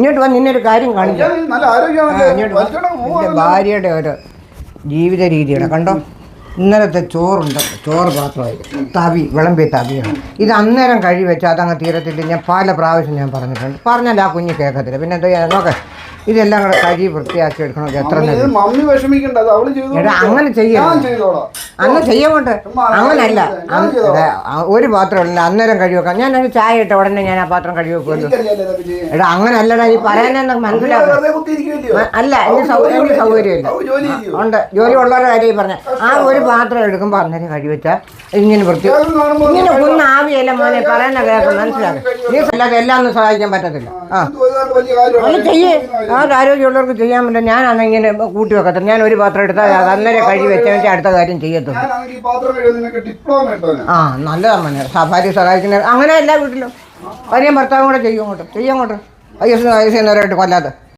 ഇങ്ങോട്ട് വന്ന് ഇന്നൊരു കാര്യം കാണിക്കാം എന്റെ ഭാര്യയുടെ ഒരു ജീവിത രീതിയാണ്. കണ്ടോ? ഇന്നലത്തെ ചോറുണ്ട്. ചോറ് പാത്രമായി തവി വിളമ്പി തവിയാണ്. ഇത് അന്നേരം കഴി വെച്ചാൽ അതങ്ങ് തീരത്തില്ല. ഞാൻ പല പ്രാവശ്യം ഞാൻ പറഞ്ഞിട്ടുണ്ട്. പറഞ്ഞാൽ ആ കുഞ്ഞ് കേൾക്കത്തില്ല. പിന്നെ എന്താ നോക്കെ. ഇതെല്ലാം കൂടെ കഴുകി വൃത്തിയാക്കി എടുക്കണം. എത്ര നേരം? മമ്മി വിഷമിക്കണ്ട അവൾ എടാ അങ്ങനെ ചെയ്തോളാം. അന്ന് ചെയ്യങ്ങോട്ട് അങ്ങനല്ല. ഒരു പാത്രം ഇല്ല അന്നേരം കഴി വെക്കാം. ഞാൻ ഒരു ചായ ഇട്ട ഉടനെ ഞാൻ ആ പാത്രം കഴി വെക്കുമല്ലോ. എടാ അങ്ങനല്ലടാ ഈ പറയാനെന്ന് കുത്തിയിരിക്കുവല്ലയോ? അല്ല എനിക്ക് ചെയ്യും. സൗകര്യമില്ല. ചെയ്യും. ഉണ്ട്. ജോലി ഉള്ളവരുടെ കാര്യം പറഞ്ഞ. ആ ഒരു പാത്രം എടുക്കുമ്പോൾ അന്നേരം കഴിവെച്ചാ ഇങ്ങനെ വൃത്തി ഇങ്ങനെ കുന്ന ആവിയല്ല മോനെ പറയുന്ന കേൾക്കും മനസ്സിലാക്കും നീ അല്ലാതെ എല്ലാം ഒന്നും സഹായിക്കാൻ പറ്റത്തില്ല. ആ. കാര്യമാണ്. ചെയ്യേ. ആ ആരോഗ്യമുള്ളവർക്ക് ചെയ്യാൻ പറ്റില്ല ഞാനാണ് ഇങ്ങനെ കൂട്ടി വെക്കത്തില്ല. ഞാൻ ഒരു പാത്രം എടുത്താൽ അത് അന്നേരം കഴി വെച്ചാൽ അടുത്ത കാര്യം ചെയ്യത്തുള്ളൂ. ആ നല്ലതാ മോനെ സഫാരി സഹായിക്കുന്ന അങ്ങനെ എല്ലാ വീട്ടിലും. ഭാര്യയും ഭർത്താവും കൂടെ ചെയ്യും അങ്ങോട്ട്. ചെയ്യും അങ്ങോട്ട്. ഐ എസ് എന്നവരായിട്ട് കൊല്ലാതെ